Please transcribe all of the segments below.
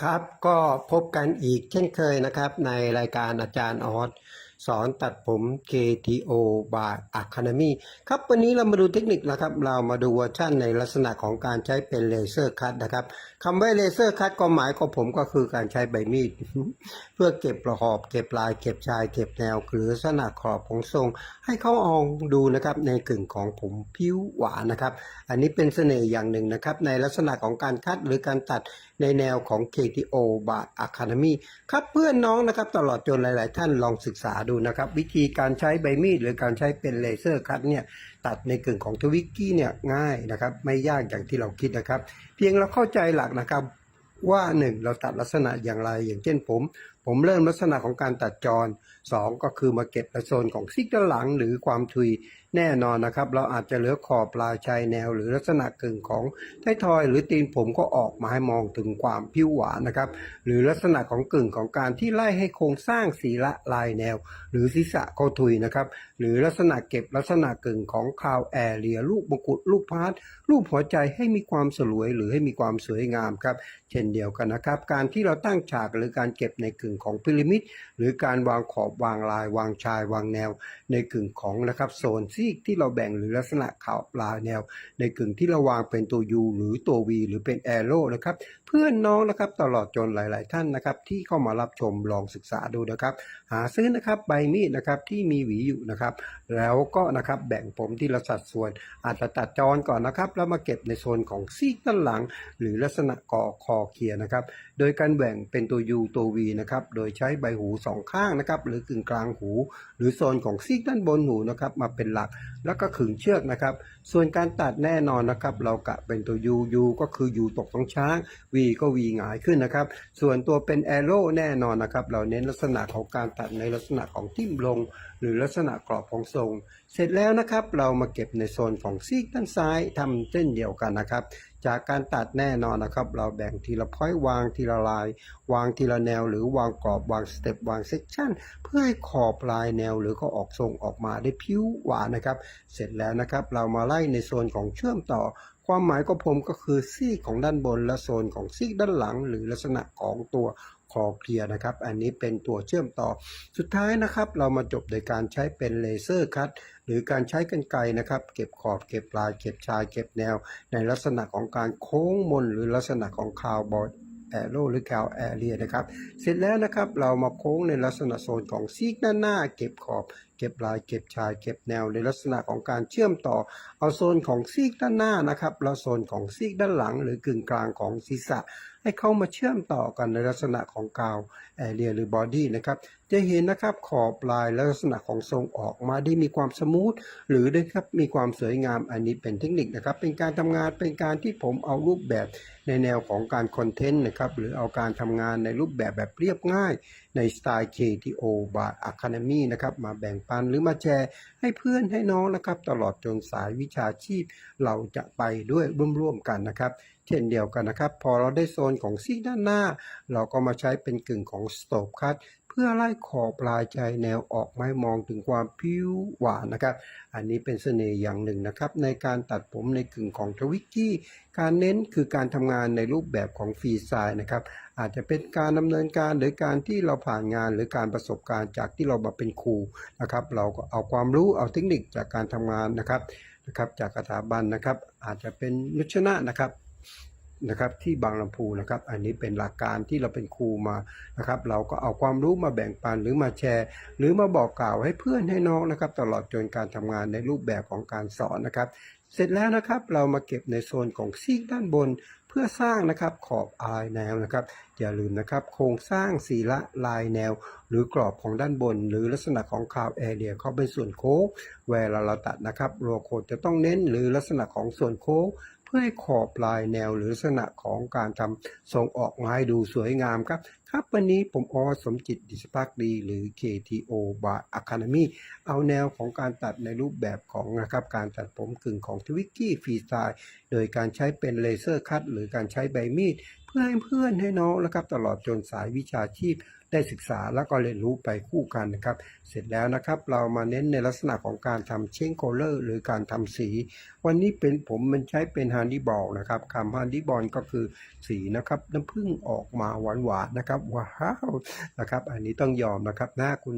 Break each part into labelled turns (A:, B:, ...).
A: ครับก็พบกันอีกเช่นเคยนะครับ ในรายการอาจารย์ออสสอนตัดผม KTO by Academy ครับวันนี้เรามาดูเทคนิคนะครับ เรามาดูเวอร์ชันในลักษณะของการใช้เป็นเลเซอร์คัตนะครับคำว่าเลเซอร์คัตก็หมายของผมก็คือการใช้ใบมีด เพื่อเก็บประหอบ เก็บลาย เก็บชาย เก็บแนว หรือลักษณะขอบของทรง ให้เขาอองดูนะครับในกึ่งของผมผิวหวานนะครับ อันนี้เป็นเสน่ห์อย่างหนึ่งนะครับ ในลักษณะของการคัดหรือการตัด ในแนวของ KTO บา Academy ครับเพื่อนน้องนะครับตลอดจนหลาย ๆ ท่านลองศึกษาดูนะครับ วิธีการใช้ใบมีด หรือการใช้เป็นเลเซอร์คัดเนี่ยตัดในกึ่งของทวิกกี้เนี่ยง่ายนะครับไม่ยากอย่างที่เราคิดนะครับ เพียงเราเข้าใจหลักนะครับว่าหนึ่งเราตัดลักษณะอย่างไรอย่างเช่นผม ผมเริ่มลักษณะของการตัดจรสองก็คือมาเก็บในโซนของซิกด้านหลังหรือความทุยแน่นอนนะครับ เราอาจจะเหลือขอบปลายชายแนว หรือลักษณะกึ่งของท้ายทอย หรือตีนผมก็ออกมาให้มองถึงความผิวหวานนะครับ หรือลักษณะของกึ่งของการที่ไล่ให้โครงสร้างสีละลายแนว หรือศีรษะเขาทุยนะครับ หรือลักษณะเก็บลักษณะกึ่งของคาวแอร์เรียลูกมงกุฎลูกพาร์ทรูปหัวใจให้มีความสลวยหรือให้มีความสวยงามครับ เช่นเดียวกันนะครับ การที่เราตั้งฉากหรือการเก็บในกึ่งของพีระมิดหรือการวางขอบวางลายวางชายวางแนว ในกึ่งของนะครับโซนซีกที่เราแบ่งหรือลักษณะขอบลายแนว ในกึ่งที่เราวางเป็นตัว U หรือตัว V หรือเป็นแอโร่นะครับเพื่อนน้องนะครับตลอดจนหลาย ๆ ท่านนะครับที่เข้ามารับชมลองศึกษาดูนะครับ หาซื้อนะครับใบมีดนะครับที่มีหวีอยู่นะครับ แล้วก็นะครับแบ่งผมที่ละสัดส่วน อาจจะตัดจรก่อนนะครับ แล้วมาเก็บในโซนของซีกด้านหลัง หรือลักษณะก่อคอเคียนะครับ โดยการแบ่งเป็นตัว U ตัว V นะครับโดยใช้ใบหูสองข้างนะครับหรือกึ่งกลางหู หรือโซนของซีกด้านบนหูนะครับมาเป็นหลักแล้วก็ขึงเชือกนะครับ ส่วนการตัดแน่นอนนะครับ เรากะเป็นตัว U U ก็คือ U ตกตรงช้าง V ก็ V หงายขึ้นนะครับ ส่วนตัวเป็น arrow แน่นอนนะครับ เราเน้นลักษณะของการตัดในลักษณะของทิ่มลง หรือลักษณะกรอบของทรง เสร็จแล้วนะครับเรามาเก็บในโซนของซีกด้านซ้ายทำเส้นเดียวกันนะครับ จากการตัดแน่นอนนะครับ เราแบ่งทีละพอยวางทีละลาย วางทีละแนว หรือวางกรอบวางสเต็ปวางเซกชันเพื่อให้ขอบลายแนวหรือก็ออกทรงออกมาได้ผิวหวานนะครับ เสร็จแล้วนะครับเรามาไล่ในโซนของเชื่อมต่อความหมายของผมก็คือซีกของด้านบนและโซนของซีกด้านหลัง หรือลักษณะของตัว คอเคลียร์นะครับ อันนี้เป็นตัวเชื่อมต่อ สุดท้ายนะครับ เรามาจบโดยการใช้เป็นเลเซอร์คัตหรือการใช้กรรไกรนะครับ เก็บขอบเก็บปลายเก็บชายเก็บแนว ในลักษณะของการโค้งมนหรือลักษณะของคาวบอยแอโร่หรือคาวแอเรียนะครับ เสร็จแล้วนะครับเรามาโค้งในลักษณะโซนของซีกด้านหน้า เก็บขอบ เก็บลาย เก็บชาย เก็บแนวในลักษณะของการเชื่อมต่อ เอาโซนของซีกด้านหน้านะครับแล้วโซนของซีกด้านหลัง หรือกึ่งกลางของศีรษะ ให้เข้ามาเชื่อมต่อกันในลักษณะของกาวแอเรียหรือบอดี้นะครับจะเห็นนะครับขอบลายและลักษณะของทรงออกมาได้มีความสมูทหรือนะครับมีความสวยงามอันนี้เป็นเทคนิคนะครับ เป็นการทำงานเป็นการที่ผมเอารูปแบบในแนวของการคอนเทนต์นะครับหรือเอาการทำงานในรูปแบบแบบเรียบง่ายในสไตล์ KTO บา Academy นะครับมาแบ่งปันหรือมาแชร์ให้เพื่อนให้น้องนะครับ ตลอดจนสายวิชาชีพเราจะไปด้วยร่วมๆกันนะครับ เช่นเดียวกันนะครับ พอเราได้โซนของซีกด้านหน้า เราก็มาใช้เป็นกึ่งของสโตปคัตเพื่อไล่ขอบปลายชายแนวออกไม้มองถึงความผิวหวานนะครับ อันนี้เป็นเสน่ห์อย่างหนึ่งนะครับ ในการตัดผมในกึ่งของทวิกกี้ การเน้นคือการทำงานในรูปแบบของฟรีสไตล์นะครับ อาจจะเป็นการดำเนินการหรือการที่เราผ่านงานหรือการประสบการณ์จากที่เรามาเป็นครูนะครับ เราก็เอาความรู้เอาเทคนิคจากการทำงานนะครับนะครับจากสถาบันนะครับ อาจจะเป็นนุชนะนะครับ นะครับที่บางลำพูนะครับ อันนี้เป็นหลักการที่เราเป็นครูมานะครับ เราก็เอาความรู้มาแบ่งปันหรือมาแชร์ หรือมาบอกกล่าวให้เพื่อนให้น้องนะครับ ตลอดจนการทำงานในรูปแบบของการสอนนะครับ เสร็จแล้วนะครับเรามาเก็บในโซนของซีกด้านบนเพื่อสร้างนะครับขอบอายแนวนะครับอย่าลืมนะครับ โครงสร้างสีละลายแนว หรือกรอบของด้านบน หรือลักษณะของคาวแอเรียเขาเป็นส่วนโค้งเวลาเราตัดนะครับโลโคดจะต้องเน้นหรือลักษณะของส่วนโค้ง พื่อให้ขอบลายแนวหรือลักษณะของการทำทรงออกมาให้ดูสวยงามครับ ครับวันนี้ผมออสมจิตดิสพักดี หรือ KTO บา Academy เอาแนวของการตัดในรูปแบบของนะครับการตัดผมกึ่งของทวิกกี้ฟรีสไตล์โดยการใช้เป็นเลเซอร์คัตหรือการใช้ใบมีด เพื่อให้เพื่อนให้น้องนะครับตลอดจนสายวิชาชีพ ได้ศึกษาแล้วก็เรียนรู้ไปคู่กันนะครับ เสร็จแล้วนะครับ เรามาเน้นในลักษณะของการทำเชงโคเลอร์หรือการทำสี วันนี้เป็นผมมันใช้เป็นฮันดี้บอลนะครับคำฮันดี้บอลก็คือสีนะครับน้ำผึ้งออกมาหวานๆนะครับว้าวนะครับอันนี้ต้องยอมนะครับหน้าคุณ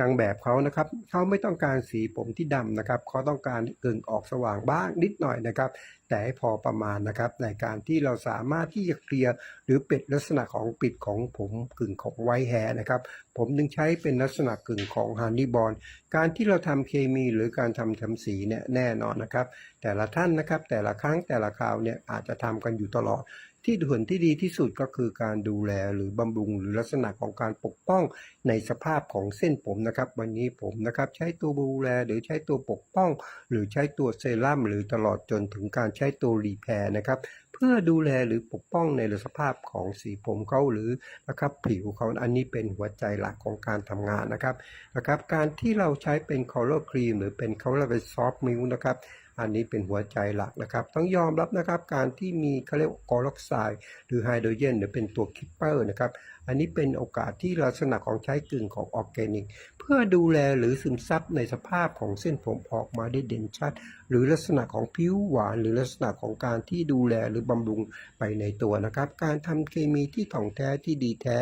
A: นางแบบเขานะครับเขาไม่ต้องการสีผมที่ดำนะครับเขาต้องการกึ่งออกสว่างบ้างนิดหน่อยนะครับ แต่ให้พอประมาณนะครับ ในการที่เราสามารถที่จะเคลียร์หรือปิดลักษณะของปิดของผมกึ่งของไวแฮนะครับ ผมจึงใช้เป็นลักษณะกึ่งของฮันนี่บอลการที่เราทำเคมีหรือการทำทำสีเนี่ยแน่นอนนะครับ แต่ละท่านนะครับแต่ละครั้งแต่ละคราวเนี่ยอาจจะทำกันอยู่ตลอด ที่ด่วนที่ดีที่สุดก็คือการดูแลหรือบำรุงหรือลักษณะของการปกป้องในสภาพของเส้นผมนะครับ วันนี้ผมนะครับใช้ตัวดูแลหรือใช้ตัวปกป้อง หรือใช้ตัวเซรั่มหรือตลอดจนถึงการใช้ตัวรีแพร์นะครับเพื่อดูแลหรือปกป้องในสภาพของสีผมเขาหรือนะครับผิวเขาอันนี้เป็นหัวใจหลักของการทำงานนะครับนะครับ การที่เราใช้เป็น color cream หรือเป็น color เป็น soft milk นะครับ อันนี้เป็นหัวใจหลักนะครับ ต้องยอมรับนะครับการที่มีเขาเรียกกอลอกไซด์หรือไฮโดรเจนหรือเป็นตัวคิปเปอร์นะครับ อันนี้เป็นโอกาสที่ลักษณะของใช้กึ่งของออร์แกนิก เพื่อดูแลหรือซึมซับในสภาพของเส้นผมออกมาได้เด่นชัด หรือลักษณะของผิวหวาน หรือลักษณะของการที่ดูแลหรือบำรุงไปในตัวนะครับ การทำเคมีที่ถ่องแท้ที่ดีแท้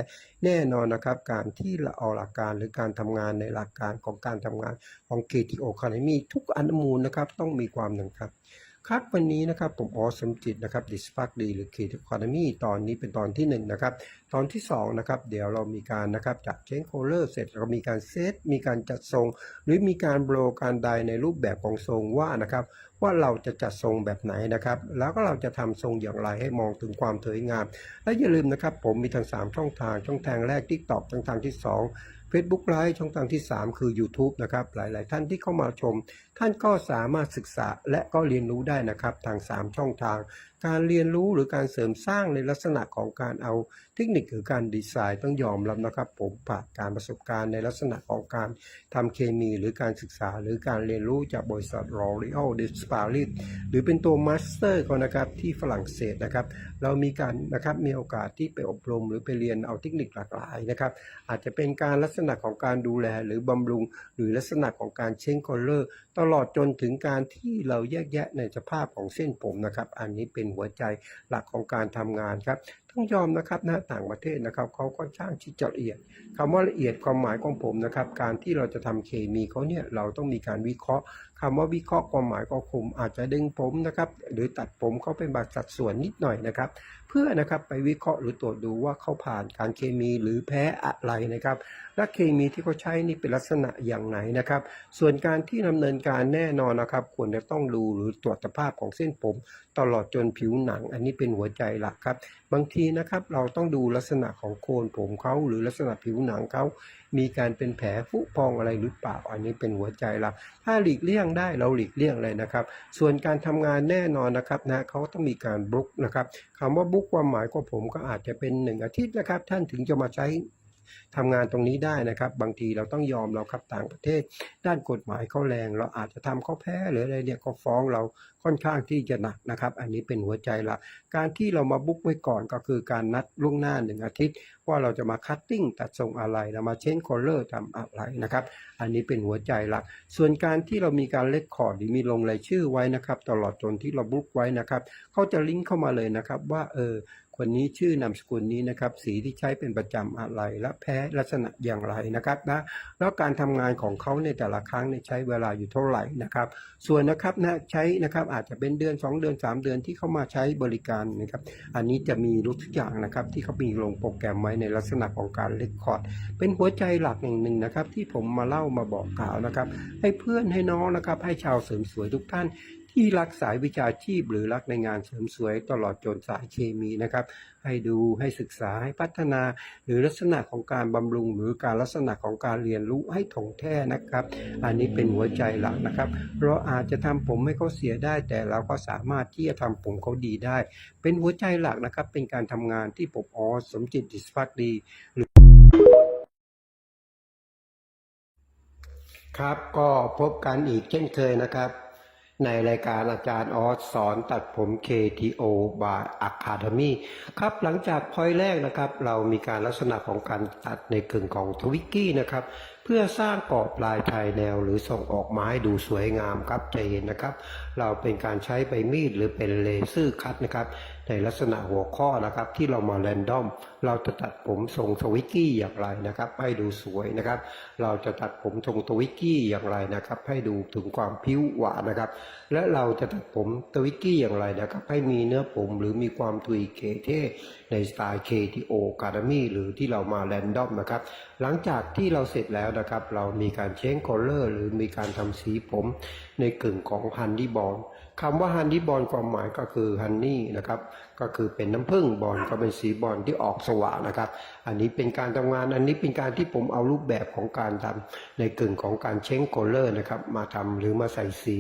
A: แน่นอนนะครับ การที่เราเอาหลักการหรือการทำงานในหลักการของการทำงานของ KTO Academy ทุกอนุมูลนะครับต้องมีความหนึ่งครับ ครับวันนี้นะครับผมออสมจิตนะครับดิสพักดีหรือ k t Economy ตอนนี้เป็นตอนที่1นงนะครับตอนที่2นะครับเดี๋ยวเรามีการนะครับจัดเชนโคเลอร์เสร็จเรามีการเซตมีการจัดทรง หรือมีการโบรการไดในรูปแบบของทรงว่านะครับ ว่าเราจะจัดทรงแบบไหนนะครับ แล้วก็เราจะทำทรงอย่างไรให้มองถึงความสวยงาม และอย่าลืมนะครับ ผมมีทั้ง 3 ช่องทาง ช่องทางแรกที่ตอบช่องทางที่ 2 Facebook ไลฟ์ช่องทางที่ 3 คือ YouTube นะครับ หลาย ๆ ท่านที่เข้ามาชม ท่านก็สามารถศึกษาและก็เรียนรู้ได้นะครับ ทาง 3 ช่องทาง การเรียนรู้หรือการเสริมสร้างในลักษณะของการเอาเทคนิคหรือการดีไซน์ต้องยอมรับนะครับ ผมผ่านการประสบการณ์ในลักษณะของการทำเคมีหรือการศึกษา หรือการเรียนรู้จากบริษัท L'Oreal d i s p a r i s หรือเป็นตัวมาสเตอร์เขานะครับที่ฝรั่งเศสนะครับ เรามีการนะครับมีโอกาสที่ไปอบรม หรือไปเรียนเอาเทคนิคหลากหลายนะครับ อาจจะเป็นการลักษณะของการดูแลหรือบำรุง หรือลักษณะของการเช็งคอลเลอร์ ตลอดจนถึงการที่เราแยกแยะในสภาพของเส้นผมนะครับ อันนี้เป็นหัวใจหลักของการทำงานครับ ต้องยอมนะครับนะต่างประเทศนะครับเขาก็ช่างที่จะละเอียดคำว่าละเอียดความหมายของผมนะครับ การที่เราจะทำเคมีเขาเนี่ยเราต้องมีการวิเคราะห์คำว่าวิเคราะห์ความหมายก็คมอาจจะดึงผมนะครับ หรือตัดผมเขาเป็นบางสัดส่วนนิดหน่อยนะครับ เพื่อนะครับไปวิเคราะห์หรือตรวจดูว่าเขาผ่านการเคมีหรือแพ้อะไรนะครับ และเคมีที่เขาใช้นี่เป็นลักษณะอย่างไหนนะครับ ส่วนการที่ดำเนินการแน่นอนนะครับ ควรจะต้องดูหรือตรวจสภาพของเส้นผม ตลอดจนผิวหนัง อันนี้เป็นหัวใจหลักครับ บางทีนะครับ เราต้องดูลักษณะของโคนผมเขาหรือลักษณะผิวหนังเขามีการเป็นแผลฟุพองอะไรหรือเปล่า อันนี้เป็นหัวใจหลักถ้าหลีกเลี่ยงได้เราหลีกเลี่ยงเลยนะครับ ส่วนการทำงานแน่นอนนะครับนะเขาต้องมีการบลุกนะครับคำว่าบลุกความหมายของผมก็อาจจะเป็นหนึ่งอาทิตย์นะครับ ท่านถึงจะมาใช้ ทำงานตรงนี้ได้นะครับ บางทีเราต้องยอมเราครับต่างประเทศ ด้านกฎหมายเขาแรง เราอาจจะทำเขาแพ้หรืออะไรเนี่ยก็ฟ้องเราค่อนข้างที่จะหนักนะครับ อันนี้เป็นหัวใจหลักการที่เรามาบุ๊กไว้ก่อนก็คือการนัดล่วงหน้าหนึ่งอาทิตย์ ว่าเราจะมาคัตติ้งตัดทรงอะไรเรามาเชนคอลเลอร์ทำอะไรนะครับอันนี้เป็นหัวใจหลัก ส่วนการที่เรามีการเลคคอร์ดหรือมีลงรายชื่อไว้นะครับ ตลอดจนที่เราบุ๊กไว้นะครับเขาจะลิงก์เข้ามาเลยนะครับว่าเออ คนนี้ชื่อนามสกุลนี้นะครับ สีที่ใช้เป็นประจำอะไร และแพ้ลักษณะอย่างไรนะครับนะแล้วการทำงานของเขาในแต่ละครั้งใช้เวลาอยู่เท่าไหร่นะครับ ส่วนนะครับนะใช้นะครับอาจจะเป็นเดือน 2 เดือน 3 เดือนที่เข้ามาใช้บริการนะครับ อันนี้จะมีรู้ทุกอย่างนะครับที่เขามีลงโปรแกรมไว้ในลักษณะของการเลคคอร์ดเป็นหัวใจหลักอย่างหนึ่งนะครับ ที่ผมมาเล่ามาบอกกล่าวนะครับ ให้เพื่อนให้น้องนะครับ ให้ชาวเสริมสวยทุกท่าน ที่รักสายวิชาชีพ หรือรักในงานเสริมสวยตลอดจนสายเคมีนะครับ ให้ดูให้ศึกษาให้พัฒนา หรือลักษณะของการบำรุง หรือการลักษณะของการเรียนรู้ให้ถ่องแท้นะครับ อันนี้เป็นหัวใจหลักนะครับ เราอาจจะทำผมให้เขาเสียได้ แต่เราก็สามารถที่จะทำผมเขาดีได้ เป็นหัวใจหลักนะครับ เป็นการทำงานที่ผมอ๋อสมจิตดิสพักดีครับก็พบกันอีกเช่นเคยนะครับ ในรายการอาจารย์ออสสอนตัดผม KTO by Academy ครับหลังจากพอยแรกนะครับ เรามีการลักษณะของการตัดในกึ่งของทวิกกี้นะครับ เพื่อสร้างกรอบลายไทยแนวหรือส่งออกมาให้ดูสวยงามครับจะเห็นนะครับ เราเป็นการใช้ใบมีดหรือเป็นเลเซอร์คัตนะครับ ในลักษณะหัวข้อนะครับที่เรามาแรนดอม เราจะตัดผมทรงทวิกกี้อย่างไรนะครับ ให้ดูสวยนะครับ เราจะตัดผมทรงทวิกกี้อย่างไรนะครับ ให้ดูถึงความพิ้วหวานนะครับ และเราจะตัดผมทวิกกี้อย่างไรนะครับ ให้มีเนื้อผมหรือมีความทุยเกเท่ในสไตล์ KTO Academy หรือที่เรามาแรนดอมนะครับ หลังจากที่เราเสร็จแล้วนะครับ เรามีการเช้งคอลเลอร์หรือมีการทำสีผมในกึ่งของฮันดี้บอล คำว่าฮันนี่บอลความหมายก็คือฮันนี่นะครับ ก็คือเป็นน้ำผึ้งบอลก็เป็นสีบอลที่ออกสว่างนะครับ อันนี้เป็นการทำงาน อันนี้เป็นการที่ผมเอารูปแบบของการทำในกึ่งของการเช้งโคลเลอร์นะครับ มาทำหรือมาใส่สี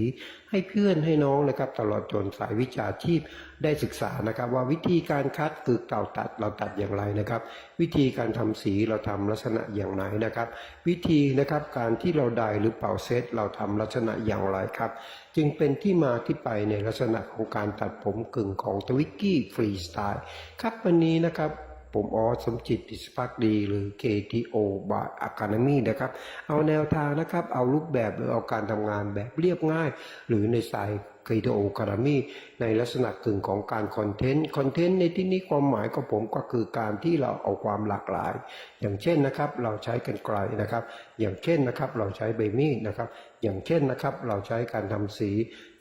A: ให้เพื่อนให้น้องนะครับ ตลอดจนสายวิชาชีพได้ศึกษานะครับ ว่าวิธีการคัดคือเก่าตัดเราตัดอย่างไรนะครับ วิธีการทำสีเราทำลักษณะอย่างไหนนะครับ วิธีนะครับการที่เราไดหรือเป่าเซตเราทำลักษณะอย่างไรครับ จึงเป็นที่มาที่ไปในลักษณะของการตัดผมกึ่งของทวิกกี้ฟรีสไตล์ครับวันนี้นะครับ ผมออสมจิตปิสพักดีหรือ KTO บา Academy นะครับ เอาแนวทางนะครับ เอารูปแบบหรือเอาการทำงานแบบเรียบง่าย หรือในสาย KTO Academy ในลักษณะกึ่งของการคอนเทนต์คอนเทนต์ในที่นี้ความหมายของผมก็คือการที่เราเอาความหลากหลาย อย่างเช่นนะครับเราใช้กันไกลนะครับ อย่างเช่นนะครับเราใช้ใบมีดนะครับ อย่างเช่นนะครับเราใช้การทำสี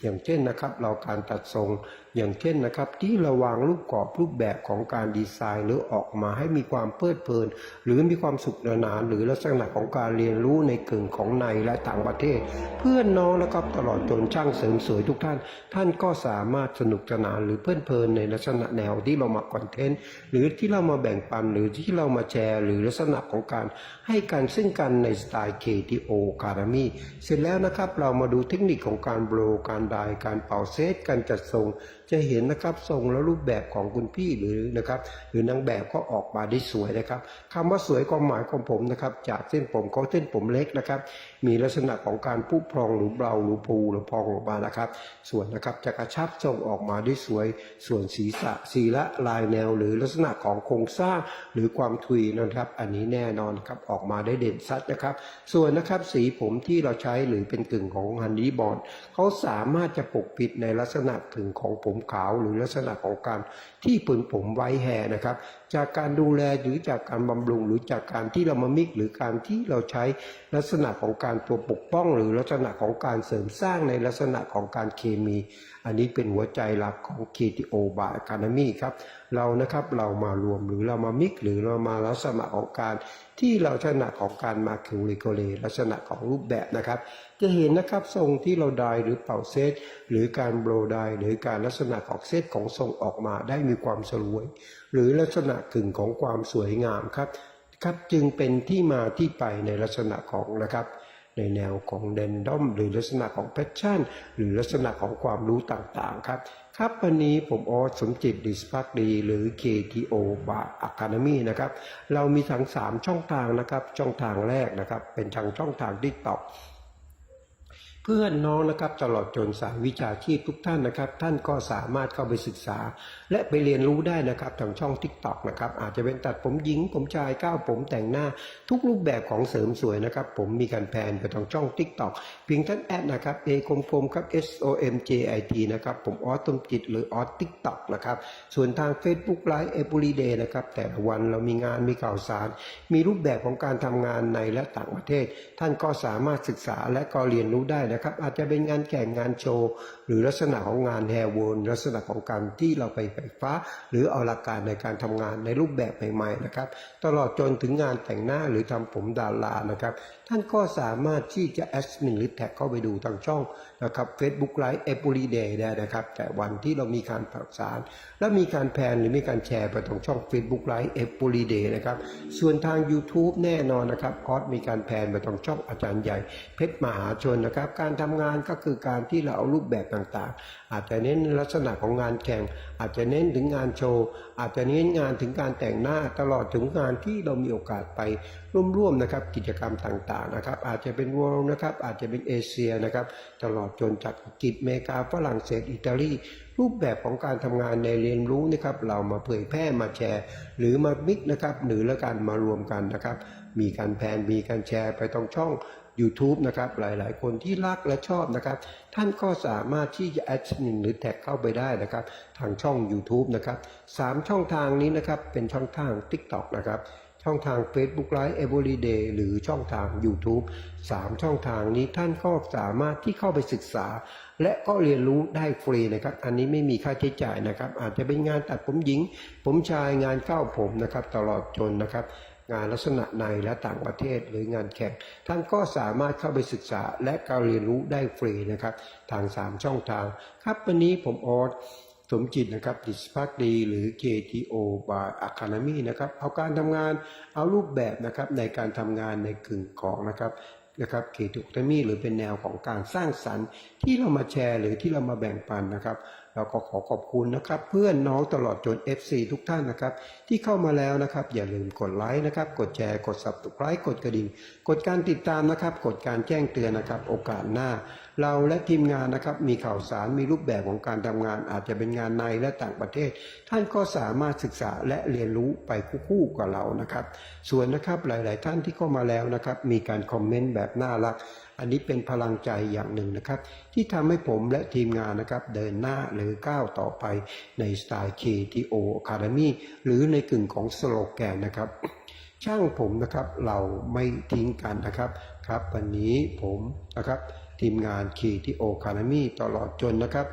A: อย่างเช่นนะครับเราการตัดทรง อย่างเช่นนะครับที่เราวางรูปกรอบรูปแบบของการดีไซน์หรือออกมาให้มีความเพลิดเพลิน หรือมีความสุขนานหรือลักษณะของการเรียนรู้ในกึ่งของในและต่างประเทศ เพื่อนน้องนะครับตลอดจนช่างเสริมสวยทุกท่านท่านก็สามารถสนุกสนานหรือเพลิดเพลินในลักษณะแนวที่เรามาคอนเทนต์หรือที่เรามาแบ่งปันหรือที่เรามาแชร์ หรือลักษณะของการให้กันซึ่งกันในสไตล์ KTO Academy เสร็จแล้วนะครับเรามาดูเทคนิคของการโบรการดายการเป่าเซตการจัดทรงจะเห็นนะครับทรงและรูปแบบของคุณพี่หรือนะครับหรือนางแบบก็ออกมาได้สวยนะครับคำว่าสวยความหมายของผมนะครับจากเส้นผมเขาเส้นผมเล็กนะครับมีลักษณะของการพุพองหรือเบาหรือพูหรือพองออกมานะครับส่วนนะครับจะกระชับทรงออกมาได้สวย ส่วนศีรษะศีละลายแนวหรือลักษณะของโครงสร้างหรือความทุยนะครับ อันนี้แน่นอนครับออกมาได้เด่นชัดนะครับ ส่วนนะครับสีผมที่เราใช้หรือเป็นกึ่งของฮันนี่บอลเขาสามารถจะปกปิดในลักษณะกึ่งของผมขาว หรือลักษณะของการที่ปืนผมไว้แห่นะครับ จากการดูแลหรือจากการบำรุง หรือจากการที่เรามามิกหรือการที่เราใช้ลักษณะของการตัวปกป้อง หรือลักษณะของการเสริมสร้างในลักษณะของการเคมี อันนี้เป็นหัวใจหลักของ KTO b y Academy ครับ เรานะครับเรามารวมหรือเรามามิกหรือเรามาลักษณะของการที่เราถนัดของการมาคิวริโกเลลักษณะของรูปแบบนะครับ จะเห็นนะครับทรงที่เราไดหรือเป่าเซตหรือการโบรไดหรือการลักษณะของเซตของทรงออกมาได้มีความสลวย หรือลักษณะกึ่งของความสวยงามครับครับจึงเป็นที่มาที่ไปในลักษณะของนะครับในแนวของเดนดอมหรือลักษณะของแพชชั่น หรือลักษณะของความรู้ต่างๆครับ ครับวันนี้ผมออสสมจิตดิสพักดีหรือ KTO บา Academy นะครับ เรามีทั้ง 3 ช่องทางนะครับ ช่องทางแรกนะครับ เป็นทางช่องทาง TikTok เพื่อนน้องนะครับตลอดจนสายวิชาชีพทุกท่านนะครับ ท่านก็สามารถเข้าไปศึกษา และไปเรียนรู้ได้นะครับทางช่อง TikTok นะครับอาจจะเป็นตัดผมหญิงผมชายก้าวผมแต่งหน้า ทุกรูปแบบของเสริมสวยนะครับ ผมมีการแพนไปทางช่อง TikTok เพียงท่านแอดนะครับ A คมคมครับ S O M J I T นะครับผมออสตมจิตหรือออส TikTok นะครับส่วนทาง Facebook Live Every Day นะครับแต่ละวันเรามีงานมีข่าวสาร มีรูปแบบของการทำงานในและต่างประเทศ ท่านก็สามารถศึกษาและก็เรียนรู้ได้นะครับ อาจจะเป็นงานแข่งงานโชว์ หรือลักษณะของงานแฮร์โวนลักษณะของการที่เราไปไฟฟ้า หรือเอาหลักการในการทำงานในรูปแบบใหม่ๆนะครับ ตลอดจนถึงงานแต่งหน้าหรือทำผมดารานะครับ ท่านก็สามารถที่จะแอดมินหรือแท็กเข้าไปดูทางช่อง นะครับ Facebook Live Every Day ได้นะครับ แต่วันที่เรามีการข่าวสาร และมีการแพนหรือมีการแชร์ไปทางช่อง Facebook Live Every Day นะครับ ส่วนทาง YouTube แน่นอนนะครับคออสมีการแพนไปทางช่องอาจารย์ใหญ่เพชรมหาชนนะครับ การทำงานก็คือการที่เราเอารูปแบบต่างๆ อาจจะเน้นลักษณะของงานแข่ง อาจจะเน้นถึงงานโชว์ อาจจะเน้นงานถึงการแต่งหน้าตลอดถึงงานที่เรามีโอกาสไป ร่วมๆนะครับกิจกรรมต่างๆนะครับอาจจะเป็นวอลนะครับอาจจะเป็นเอเชียนะครับตลอดจนจากอังกฤษเมกาฝรั่งเศสอิตาลีรูปแบบของการทำงานในเรียนรู้นะครับเรามาเผยแพร่มาแชร์ หรือมามิกนะครับหรือละกันมารวมกันนะครับมีการแพนมีการแชร์ไปตรงช่อง YouTube นะครับหลายๆ คนที่รักและชอบนะครับ ท่านก็สามารถที่จะแอดมินหรือแท็กเข้าไปได้นะครับ ทางช่อง YouTube นะครับสามช่องทางนี้นะครับเป็นช่องทาง TikTok นะครับ ช่องทาง Facebook Live Everyday หรือช่องทาง YouTube 3 ช่องทางนี้ท่านก็สามารถที่เข้าไปศึกษา และก็เรียนรู้ได้ฟรีนะครับ อันนี้ไม่มีค่าใช้จ่ายนะครับ อาจจะเป็นงานตัดผมหญิง ผมชายงานเก้าผมนะครับ ตลอดจนนะครับงานลักษณะในและต่างประเทศหรืองานแข่งท่านก็สามารถเข้าไปศึกษาและการเรียนรู้ได้ฟรีนะครับ ทาง 3 ช่องทาง ครับวันนี้ผมออส สมจิตนะครับดิสพักดีหรือ KTO by Academy นะครับเอาการทำงานเอารูปแบบนะครับในการทำงานในกึ่งของนะครับนะครับ KTO Academy หรือเป็นแนวของการสร้างสรรค์ที่เรามาแชร์หรือที่เรามาแบ่งปันนะครับ เราก็ขอขอบคุณนะครับ เพื่อนน้องตลอดจน FC ทุกท่านนะครับ ที่เข้ามาแล้วนะครับ อย่าลืมกดไลค์นะครับ กดแชร์กด subscribe กดกระดิ่ง กดการติดตามนะครับ กดการแจ้งเตือนนะครับ โอกาสหน้า เราและทีมงานนะครับ มีข่าวสารมีรูปแบบของการทำงาน อาจจะเป็นงานในและต่างประเทศ ท่านก็สามารถศึกษาและเรียนรู้ไปคู่กับเรานะครับ ส่วนนะครับหลาย ๆ ท่านที่เข้ามาแล้วนะครับ มีการคอมเมนต์แบบน่ารักอันนี้เป็นพลังใจอย่างหนึ่งนะครับ ที่ทำให้ผมและทีมงานนะครับ เดินหน้าหรือก้าวต่อไปในสไตล์ KTO Academy หรือในกึ่งของสโลแกนนะครับ ช่างผมนะครับเราไม่ทิ้งกันนะครับครับ วันนี้ผมนะครับทีมงาน KTO Academy ตลอดจนนะครับ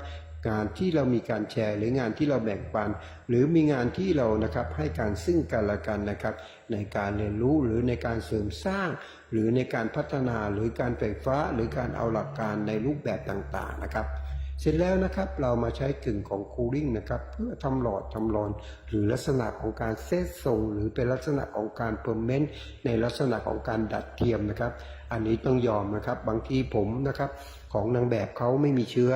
A: งานที่เรามีการแชร์ หรืองานที่เราแบ่งปัน หรือมีงานที่เรานะครับให้การซึ่งกันและกันนะครับ ในการเรียนรู้หรือในการเสริมสร้าง หรือในการพัฒนาหรือการไฟฟ้า หรือการเอาหลักการในรูปแบบต่างๆนะครับ เสร็จแล้วนะครับเรามาใช้กึ่งของคูลิ่งนะครับเพื่อทำหลอดทำรอนหรือลักษณะของการเซตทรง หรือเป็นลักษณะของการเพิ่มเมนต์ในลักษณะของการดัดเทียมนะครับ อันนี้ต้องยอมนะครับบางทีผมนะครับของนางแบบเขาไม่มีเชื้อ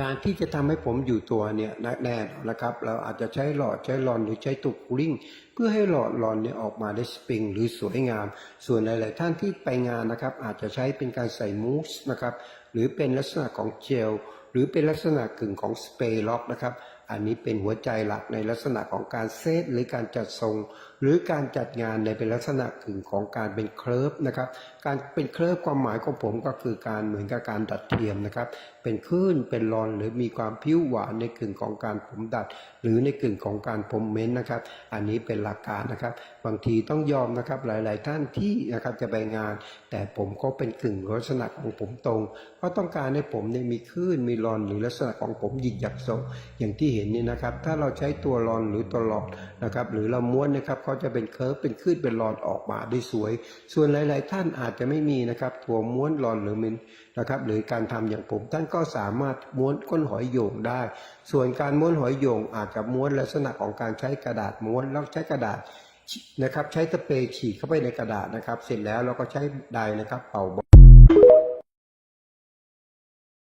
A: การที่จะทำให้ผมอยู่ตัวเนี่ยแน่นนนะครับ เราอาจจะใช้หลอดใช้หลอนหรือใช้ตุกคูลิ่งเพื่อให้หลอดหลอนเนี่ยออกมาได้สปริงหรือสวยงาม ส่วนหลาย ๆ ท่านที่ไปงานนะครับ อาจจะใช้เป็นการใส่มูสนะครับ หรือเป็นลักษณะของเจลหรือเป็นลักษณะกึ่งของสเปรย์ล็อกนะครับ อันนี้เป็นหัวใจหลักในลักษณะของการเซตหรือการจัดทรง หรือการจัดงานในเป็นลักษณะถึงของการเป็นเคลิร์ฟนะครับการเป็นเคลิร์ฟความหมายของผมก็คือการเหมือนกับการดัดเทียมนะครับเป็นคลื่นเป็นรอนหรือมีความผิวหวานในกึ่งของการผมดัด หรือในกึ่งของการผมเม้นนะครับ อันนี้เป็นหลักการนะครับ บางทีต้องยอมนะครับหลาย ๆ ท่านที่นะครับจะไปงาน แต่ผมก็เป็นกึ่งลักษณะของผมตรง เพราะต้องการให้ผมเนี่ยมีคลื่นมีรอนหรือลักษณะของผมหยิกหยักโซอย่างที่เห็นนี่นะครับ ถ้าเราใช้ตัวรอนหรือตัวหลอดนะครับหรือเราม้วนนะครับเขาจะเป็นเคิร์ฟเป็นคลื่นเป็นรอนออกมาได้สวย ส่วนหลาย ๆ ท่านอาจจะไม่มีนะครับตัวม้วนรอนหรือมินนะครับหรือการทำอย่างผมท่านก็สามารถม้วนก้นหอยโยงได้ ส่วนการม้วนหอยโยงอาจจะม้วนลักษณะของการใช้กระดาษม้วนแล้วใช้กระดาษ นะครับ ใช้สเปรย์ฉีดเข้าไปในกระดาษนะครับ เสร็จแล้วเราก็ใช้ไดนะครับ เป่า